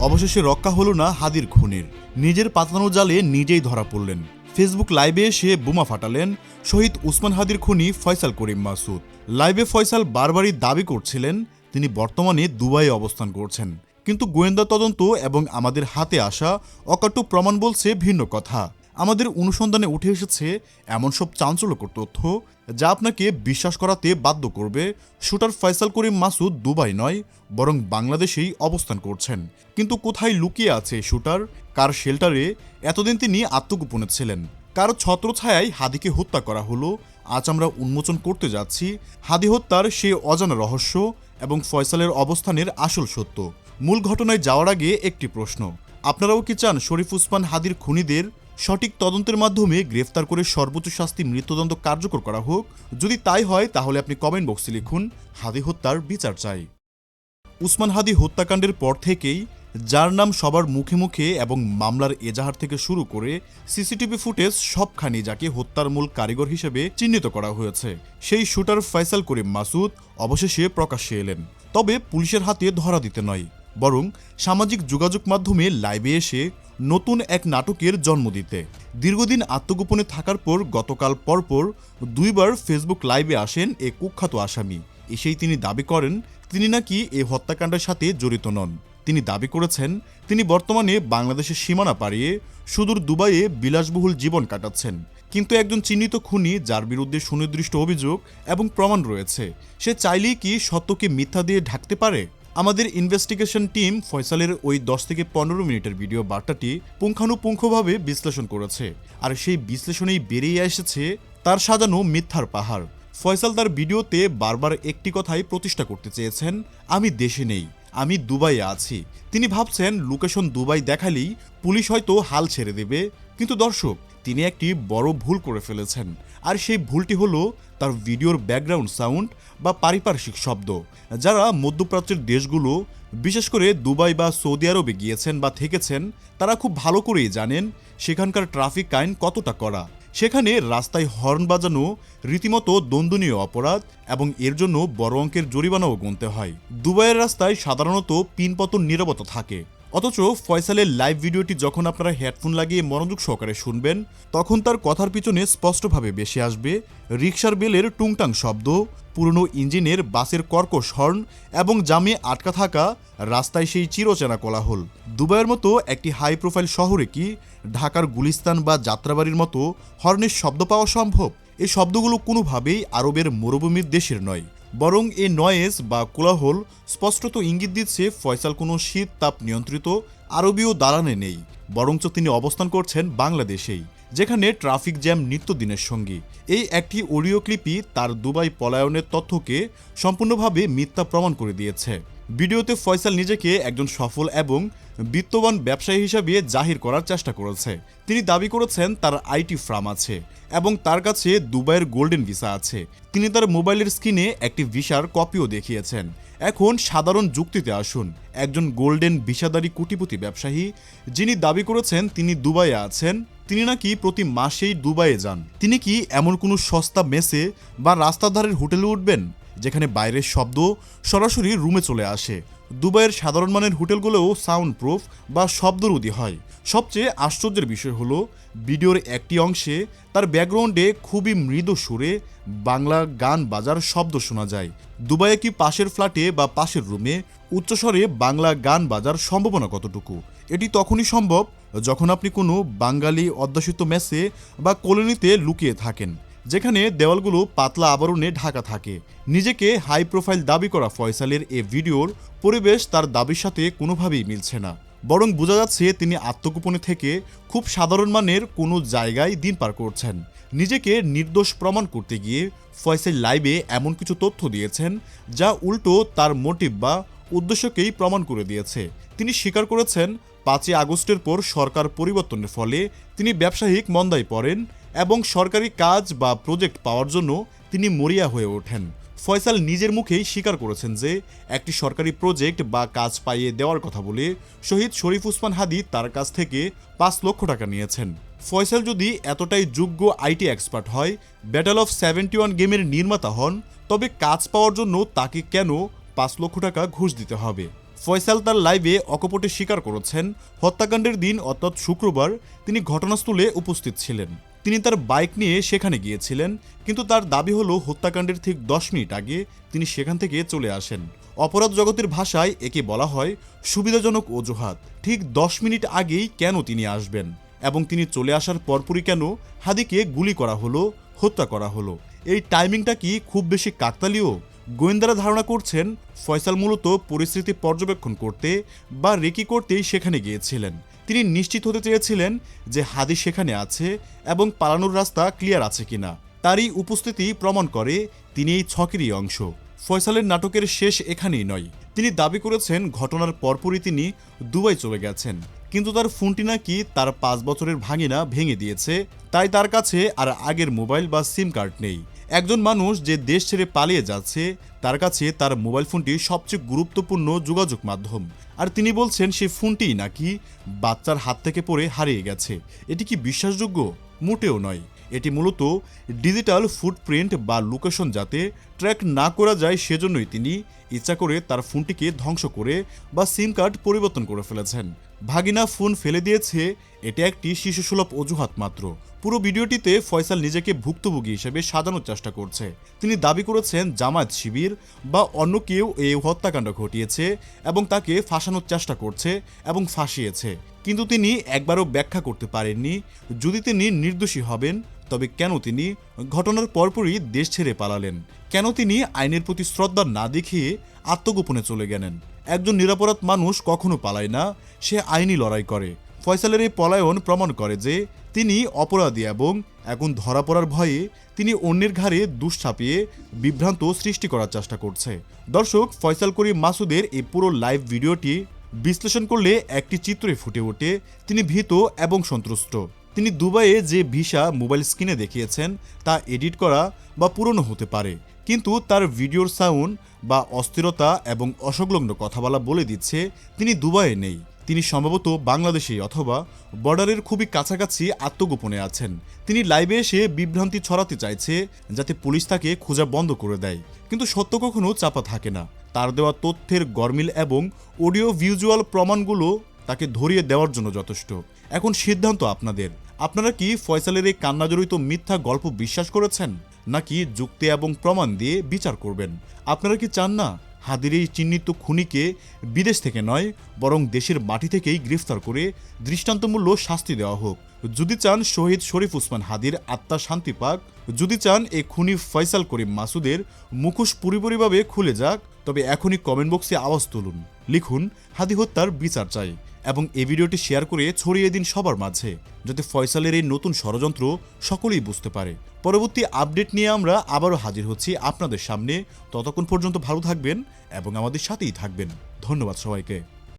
অবশেষে রক্ষা হলো না হাদির খুনের। নিজের পাতানো জালে নিজেই ধরা পড়লেন। ফেসবুক লাইভে এসে বোমা ফাটালেন শহীদ উসমান হাদির খুনি ফয়সাল করিম মাসুদ। লাইভে ফয়সাল বারবারই দাবি করছিলেন, তিনি বর্তমানে দুবাইয়ে অবস্থান করছেন। কিন্তু গোয়েন্দা তদন্ত এবং আমাদের হাতে আসা অকাট্য প্রমাণ বলছে ভিন্ন কথা। আমাদের অনুসন্ধানে উঠে এসেছে এমন সব চাঞ্চল্যকর তথ্য যা আপনাকে বিশ্বাস করাতে বাধ্য করবে। শুটার ফয়সাল করিম মাসুদ দুবাই নয়, বরং বাংলাদেশেই অবস্থান করছেন। কিন্তু কোথায় লুকিয়ে আছে শুটার? কার শেল্টারে? এতদিন তিনি আত্মগোপনে ছিলেন। কার ছত্রছায়ায় হাদিকে হত্যা করা হলো? আজ আমরা উন্মোচন করতে যাচ্ছি হাদি হত্যার সে অজানা রহস্য এবং ফয়সালের অবস্থানের আসল সত্য। মূল ঘটনায় যাওয়ার আগে একটি প্রশ্ন। আপনারাও কি চান শরীফ উসমান হাদির খুনিদের সঠিক তদন্তের মাধ্যমে গ্রেফতার করে সর্বোচ্চ শাস্তি মৃত্যুদণ্ড কার্যকর করা হোক। যদি তাই হয়, তাহলে আপনি কমেন্ট বক্সে লিখুন, হাদি হত্যার বিচার চাই। উসমান হাদি হত্যাকাণ্ডের পর থেকেই যার নাম সবার মুখে মুখে এবং মামলার এজাহার থেকে শুরু করে সিসিটিভি ফুটেজ সবখানি যাকে হত্যার মূল কারিগর হিসেবে চিহ্নিত করা হয়েছে। সেই শুটার ফয়সাল করিম মাসুদ অবশেষে প্রকাশ্যে এলেন। তবে পুলিশের হাতে ধরা দিতে নয়, বরং সামাজিক যোগাযোগ মাধ্যমে লাইভে এসে নতুন এক নাটকের জন্ম দিতে। দীর্ঘদিন আত্মগোপনে থাকার পর গতকাল পরপর দুইবার ফেসবুক লাইভে আসেন এ কুখ্যাত আসামি। এসেই তিনি দাবি করেন, তিনি নাকি এই হত্যাকাণ্ডের সাথে জড়িত নন। তিনি দাবি করেছেন, তিনি বর্তমানে বাংলাদেশের সীমানা পাড়িয়ে সুদূর দুবাইয়ে বিলাসবহুল জীবন কাটাচ্ছেন। কিন্তু একজন চিহ্নিত খুনি, যার বিরুদ্ধে সুনির্দিষ্ট অভিযোগ এবং প্রমাণ রয়েছে, সে চাইলেই কি সত্যকে মিথ্যা দিয়ে ঢাকতে পারে? আমাদের ইনভেস্টিগেশন টিম ফয়সালের ওই দশ থেকে পনেরো মিনিটের ভিডিও বার্তাটি পুঙ্খানুপুঙ্খভাবে বিশ্লেষণ করেছে। আর সেই বিশ্লেষণেই বেরিয়ে এসেছে তার সাজানো মিথ্যার পাহাড়। ফয়সাল তার ভিডিওতে বারবার একটি কথাই প্রতিষ্ঠা করতে চেয়েছেন, আমি দেশে নেই। আমি দুবাইয়ে আছি। তিনি ভাবছেন লোকেশন দুবাই দেখালেই পুলিশ হয়তো হাল ছেড়ে দেবে। কিন্তু দর্শক, তিনি একটি বড় ভুল করে ফেলেছেন। আর সেই ভুলটি হলো তার ভিডিওর ব্যাকগ্রাউন্ড সাউন্ড বা পারিপার্শ্বিক শব্দ। যারা মধ্যপ্রাচ্যের দেশগুলো, বিশেষ করে দুবাই বা সৌদি আরবে গিয়েছেন বা থেকেছেন, তারা খুব ভালো করেই জানেন সেখানকার ট্রাফিক আইন কতটা করা সেখানে রাস্তায় হর্ন বাজানো, রীতিমতো দ্বন্দ্বনীয় অপরাধ এবং এর জন্য বড় অঙ্কের জরিমানাও গুনতে হয়। দুবাইয়ের রাস্তায় সাধারণত পিনপতন নিরবতা থাকে। অথচ ফয়সালের লাইভ ভিডিওটি যখন আপনারা হেডফোন লাগিয়ে মনোযোগ সহকারে শুনবেন, তখন তার কথার পিছনে স্পষ্টভাবে বেশি আসবে রিক্সার বেলের টুংটাং শব্দ, পুরনো ইঞ্জিনের বাসের কর্কশ হর্ন এবং জামে আটকা থাকা রাস্তায় সেই চিরচেনা কোলাহল। দুবাইয়ের মতো একটি হাই প্রোফাইল শহরে কি ঢাকার গুলিস্তান বা যাত্রাবাড়ির মতো হর্নের শব্দ পাওয়া সম্ভব? এই শব্দগুলো কোনোভাবেই আরবের মরুভূমির দেশের নয়। বরং এ নয়েজ বা কোলাহল স্পষ্টত ইঙ্গিত দিচ্ছে ফয়সাল কোনো শীত তাপ নিয়ন্ত্রিত আরবীয় দালানে নেই, বরঞ্চ তিনি অবস্থান করছেন বাংলাদেশেই, যেখানে ট্রাফিক জ্যাম নিত্যদিনের সঙ্গী। এই একটি অডিও ক্লিপই তার দুবাই পলায়নের তথ্যকে সম্পূর্ণভাবে মিথ্যা প্রমাণ করে দিয়েছে। ভিডিওতে ফয়সাল নিজেকে একজন সফল এবং বিত্তবান ব্যবসায়ী হিসাবে জাহির করার চেষ্টা করেছে। তিনি দাবি করেছেন তার আইটি ফার্ম আছে এবং তার কাছে দুবাইয়ের গোল্ডেন ভিসা আছে। তিনি তার মোবাইলের স্ক্রিনে একটি ভিসার কপিও দেখিয়েছেন। এখন সাধারণ যুক্তিতে আসুন। একজন গোল্ডেন ভিসাদারী কোটিপতি ব্যবসায়ী, যিনি দাবি করেছেন তিনি দুবাইয়ে আছেন, তিনি নাকি প্রতি মাসেই দুবাইয়ে যান। তিনি কি এমন কোনো সস্তা মেসে বা রাস্তার ধারের হোটেলে উঠবেন? যেখানে বাইরের শব্দ সরাসরি রুমে চলে আসে। দুবাইয়ের সাধারণ মানের হোটেলগুলোও সাউন্ড প্রুফ বা শব্দরোধী হয়। সবচেয়ে আশ্চর্যের বিষয় হলো, ভিডিওর একটি অংশে তার ব্যাকগ্রাউন্ডে খুবই মৃদু সুরে বাংলা গান বাজার শব্দ শোনা যায়। দুবাইয়ে কি পাশের ফ্ল্যাটে বা পাশের রুমে উচ্চস্বরে বাংলা গান বাজার সম্ভাবনা কতটুকু? এটি তখনই সম্ভব যখন আপনি কোনো বাঙালি অধ্যাসিত মেসে বা কলোনিতে লুকিয়ে থাকেন। যেখানে দেওয়ালগুলো পাতলা আবরণে ঢাকা থাকে। নিজেকে হাই প্রোফাইল দাবি করা ফয়সালের এ ভিডিওর পরিবেশ তার দাবির সাথে কোনোভাবেই মিলছে না। বরং বোঝা যাচ্ছে তিনি আত্মগোপনে থেকে খুব সাধারণ মানের কোনো জায়গায় দিন পার করছেন। নিজেকে নির্দোষ প্রমাণ করতে গিয়ে ফয়সাল লাইভে এমন কিছু তথ্য দিয়েছেন যা উল্টো তার মোটিভ বা উদ্দেশ্যকেই প্রমাণ করে দিয়েছে। তিনি স্বীকার করেছেন, পাঁচই আগস্টের পর সরকার পরিবর্তনের ফলে তিনি ব্যবসায়িক মন্দায় পড়েন এবং সরকারি কাজ বা প্রজেক্ট পাওয়ার জন্য তিনি মরিয়া হয়ে ওঠেন। ফয়সাল নিজের মুখেই স্বীকার করেছেন যে, একটি সরকারি প্রজেক্ট বা কাজ পাইয়ে দেওয়ার কথা বলে শহীদ শরীফ উসমান হাদি তার কাছ থেকে পাঁচ লক্ষ টাকা নিয়েছেন। ফয়সাল যদি এতটাই যোগ্য আইটি এক্সপার্ট হয় ব্যাটেল অফ সেভেন্টি ওয়ান গেমের নির্মাতা হন, তবে কাজ পাওয়ার জন্য তাকে কেন পাঁচ লক্ষ টাকা ঘুষ দিতে হবে? ফয়সাল তার লাইভে অকপটে স্বীকার করেছেন, হত্যাকাণ্ডের দিন অর্থাৎ শুক্রবার তিনি ঘটনাস্থলে উপস্থিত ছিলেন। তিনি তার বাইক নিয়ে সেখানে গিয়েছিলেন, কিন্তু তার দাবি হলো হত্যাকাণ্ডের ঠিক দশ মিনিট আগে তিনি সেখান থেকে চলে আসেন। অপরাধ জগতের ভাষায় একে বলা হয় সুবিধাজনক অজুহাত। ঠিক দশ মিনিট আগেই কেন তিনি আসবেন? এবং তিনি চলে আসার পরপরই কেন হাদিকে গুলি করা হলো, হত্যা করা হলো? এই টাইমিংটা কি খুব বেশি কাকতালীয়? গোয়েন্দারা ধারণা করছেন, ফয়সাল মূলত পরিস্থিতি পর্যবেক্ষণ করতে বা রেকি করতেই সেখানে গিয়েছিলেন। তিনি নিশ্চিত হতে চেয়েছিলেন যে হাদি সেখানে আছে এবং পালানোর রাস্তা ক্লিয়ার আছে কিনা। তারই উপস্থিতি প্রমাণ করে তিনি এই ছকেরই অংশ। ফয়সালের নাটকের শেষ এখানেই নয়। তিনি দাবি করেছেন, ঘটনার পরপরই তিনি দুবাই চলে গেছেন। কিন্তু তার ফোনটি নাকি তার পাঁচ বছরের ভাঙিনা ভেঙে দিয়েছে। তাই তার কাছে আর আগের মোবাইল বা সিম কার্ড নেই। একজন মানুষ যে দেশ ছেড়ে পালিয়ে যাচ্ছে, তার কাছে তার মোবাইল ফোনটি সবচেয়ে গুরুত্বপূর্ণ যোগাযোগ মাধ্যম। আর তিনি বলছেন সেই ফোনটিই নাকি বাচ্চার হাত থেকে পড়ে হারিয়ে গেছে। এটি কি বিশ্বাসযোগ্য? মোটেও নয়। এটি মূলত ডিজিটাল ফুটপ্রিন্ট বা লোকেশন যাতে ট্র্যাক না করা যায় সেজন্যই তিনি ইচ্ছা করে তার ফোনটিকে ধ্বংস করে বা সিম কার্ড পরিবর্তন করে ফেলেছেন। ভাগিনা ফোন ফেলে দিয়েছে, এটা একটি শিশুসুলভ অজুহাত মাত্র। পুরো ভিডিওটিতে ফয়সাল নিজেকে ভুক্তভোগী হিসেবে সাজানোর চেষ্টা করছে। তিনি দাবি করেছেন জামায়াত শিবির বা অন্য কেউ এই হত্যাকাণ্ড ঘটিয়েছে এবং তাকে ফাঁসানোর চেষ্টা করছে এবং ফাঁসিয়েছে। কিন্তু তিনি একবারও ব্যাখ্যা করতে পারেননি। যদি তিনি নির্দোষী হবেন, তবে কেন তিনি ঘটনার পরপরই দেশ ছেড়ে পালালেন? কেন তিনি আইনের প্রতি শ্রদ্ধা না দেখিয়ে আত্মগোপনে চলে গেলেন? একজন নিরাপরাধ মানুষ কখনো পালায় না, সে আইনি লড়াই করে। ফয়সালের এই পলায়ন প্রমাণ করে যে তিনি অপরাধী এবং এখন ধরা পড়ার ভয়ে তিনি অন্যের ঘাড়ে দুষ চাপিয়ে বিভ্রান্ত সৃষ্টি করার চেষ্টা করছে। দর্শক, ফয়সাল করিম মাসুদের এই পুরো লাইভ ভিডিওটি বিশ্লেষণ করলে একটি চিত্রে ফুটে ওঠে, তিনি ভীত এবং সন্ত্রস্ত তিনি দুবাইয়ে যে ভিসা মোবাইল স্ক্রিনে দেখিয়েছেন, তা এডিট করা বা পুরনো হতে পারে। কিন্তু তার ভিডিওর সাউন্ড বা অস্থিরতা এবং অসংলগ্ন কথা বলা বলে দিচ্ছে তিনি দুবাইয়ে নেই। তিনি সম্ভবত বাংলাদেশে অথবা বর্ডারের খুবই কাছাকাছি আত্মগোপনে আছেন। তিনি লাইভে এসে বিভ্রান্তি ছড়াতে চাইছে যাতে পুলিশ তাকে খোঁজা বন্ধ করে দেয়। কিন্তু সত্য কখনো চাপা থাকে না। তার দেওয়া তথ্যের গরমিল এবং অডিও ভিজুয়াল প্রমাণগুলো তাকে ধরিয়ে দেওয়ার জন্য যথেষ্ট। এখন সিদ্ধান্ত আপনাদের। আপনারা কি ফয়সালের এই কান্নাজড়িত মিথ্যা গল্প বিশ্বাস করেছেন? নাকি যুক্তি এবং প্রমাণ দিয়ে বিচার করবেন? আপনারা কি চান না হাদির এই চিহ্নিত খুনিকে বিদেশ থেকে নয়, বরং দেশের মাটি থেকেই গ্রেফতার করে দৃষ্টান্তমূল্য শাস্তি দেওয়া হোক। যদি চান শহীদ শরীফ উসমান হাদির আত্মা শান্তি পাক, যদি চান এই খুনি ফয়সাল করিম মাসুদের মুখোশ পুরোপুরিভাবে খুলে যাক, তবে এখনই কমেন্ট বক্সে আওয়াজ তুলুন। লিখুন, হাদি হত্যার বিচার চাই। এবং এই ভিডিওটি শেয়ার করে ছড়িয়ে দিন সবার মাঝে, যাতে ফয়সালের এই নতুন ষড়যন্ত্র সকলেই বুঝতে পারে। পরবর্তী আপডেট নিয়ে আমরা আবারও হাজির হচ্ছি আপনাদের সামনে। ততক্ষণ পর্যন্ত ভালো থাকবেন এবং আমাদের সাথেই থাকবেন। ধন্যবাদ সবাইকে।